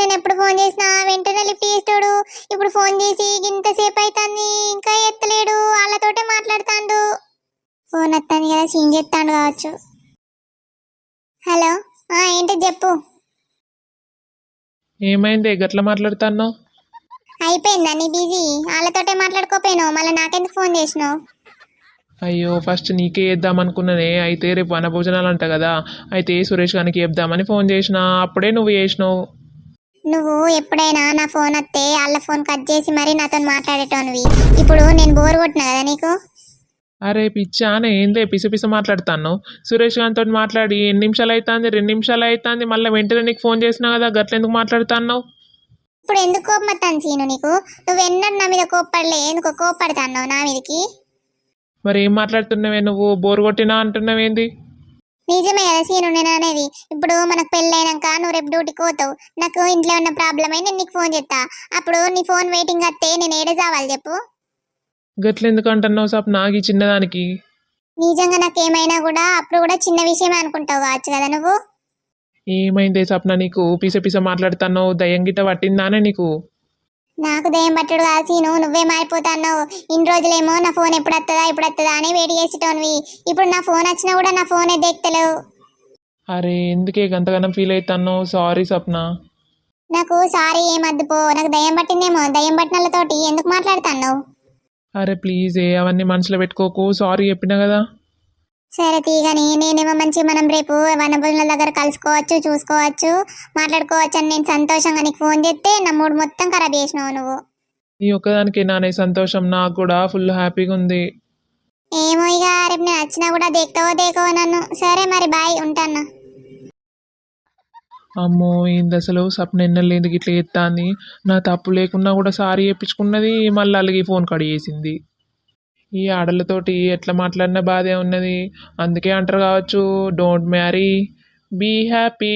నేను ఎప్పుడు ఫోన్ చేసినా వెంటనే లిఫ్ట్ చేస్తాడు. ఇప్పుడు ఫోన్ చేసి ఇంతసేపు అవుతుంది ఇంకా ఎత్తలేడు. వాళ్ళతోటే మాట్లాడుతాండు. ఫోన్ వస్తాను కదా సీన్ చేస్తాడు కావచ్చు. హలో? ఆ ఏంటి చెప్పు. ఏమైంది? గట్ల మాట్లాడుతున్నావు? అయిపోయిందా నీ బిజీ? వాళ్ళతోటే మాట్లాడుకోపోయినావు. మళ్ళీ నాకెందుకు ఫోన్ చేసినావు? అయ్యో ఫస్ట్ నీకే వేద్దాం అనుకున్నానే. అయితే రేపు వనభోజనాలు అంట కదా. అయితే సురేష్ గారికి చెప్దామని ఫోన్ చేసిన. అప్పుడే నువ్వు చేసినావు. నువ్వు ఎప్పుడైనా నా ఫోన్ వస్తే వాళ్ళ ఫోన్ కట్ చేసి మరీ నాతో మాట్లాడేటోనివి. ఇప్పుడు నేను బోర్ కొట్టినా కదా నీకు? అరే పిచ్చానే ఏందే పిస పిస మాట్లాడుతాను సురేష్ గారితో మాట్లాడి ఎన్ని నిమిషాలు అవుతుంది రెండు నిమిషాలు అవుతుంది మళ్ళీ వెంటనే నీకు ఫోన్ చేసినా కదా గట్ల ఎందుకు మాట్లాడుతున్నావు? ఇప్పుడు ఎందుకు కోపం వస్తాను సీను నీకు? నువ్వు ఎన్నడూ నా మీద కోప్పడలే ఎందుకో కోప్పడతాను నా మీదకి? మరి ఏం మాట్లాడుతున్నావే నువ్వు? బోర్ కొట్టినా అంటున్నావేంది? నిజమే కదా సీను నేను అనేది? ఇప్పుడు మనకు పెళ్ళైనాక నువ్వు రేపు డ్యూటీకి పోతావు. నాకు ఇంట్లో ఉన్న ప్రాబ్లం అయి నేను నీకు ఫోన్ చేస్తా అప్పుడు నీ ఫోన్ వెయిటింగ్ వస్తే నేను ఏడే చావాలి చెప్పు? గట్ల ఎందుకు అంటున్నావు సప్ నాకు ఈ చిన్నదానికి. నిజంగా నాకు ఏమైనా కూడా అప్పుడు కూడా చిన్న విషయమే అనుకుంటావు కావచ్చు కదా నువ్వు? ఏమైందే సప్న నీకు? పిస పిస మాట్లాడుతున్నావు దయ్యం గిట్ట పట్టిందానే నీకు? నాకు దయ్యం పట్టుడు కాదు సీను నువ్వే మారిపోతాన్నావు. ఇన్ని రోజులేమో నా ఫోన్ ఎప్పుడు వస్తుందా ఎప్పుడు వస్తుందా అని వెయిట్ చేసేటోనివి. ఇప్పుడు నా ఫోన్ వచ్చినా కూడా నా ఫోన్ ఎత్తలేవు అరే ఎందుకే గంతగానం ఫీల్ అవుతున్నావు సారీ సప్న నాకు సారీ ఏమద్దు పో. నాకు దయ్యం పట్టిందేమో. దయ్యం పట్టినలతోటి ఎందుకు మాట్లాడుతున్నావు? అరే ప్లీజ్ ఏ అవన్నీ మనసులో పెట్టుకోకు. సారీ చెప్పినా కదా. సరే తీగని నేనేమో మంచి మనం రేపు వనభోజనాల దగ్గర కలుసుకోవచ్చు చూసుకోవచ్చు మాట్లాడుకోవచ్చు అని నేను సంతోషంగా నీకు ఫోన్ చేస్తే నా మూడు మొత్తం ఖరాబ్ చేసినావు నువ్వు. నీ ఒక్కదానికి నానే సంతోషం నాకు కూడా ఫుల్ హ్యాపీగా ఉంది. ఏమో ఇక రేపు నేను వచ్చినా కూడా దేక్తావో దేకవో నన్ను. సరే మరి బాయ్ ఉంటాను? అమ్మో ఏంది అసలు? సప్న ఎన్నలేదు గిట్ల ఎత్తాంది నా తప్పు లేకున్నా కూడా సారీ చెప్పించుకున్నది మళ్ళీ అలాగే ఫోన్ కడి చేసింది. ఈ ఆడలతోటి ఎట్లా మాట్లాడినా బాధే ఉన్నది. అందుకే అంటారు కావచ్చు డోంట్ మ్యారీ బీ హ్యాపీ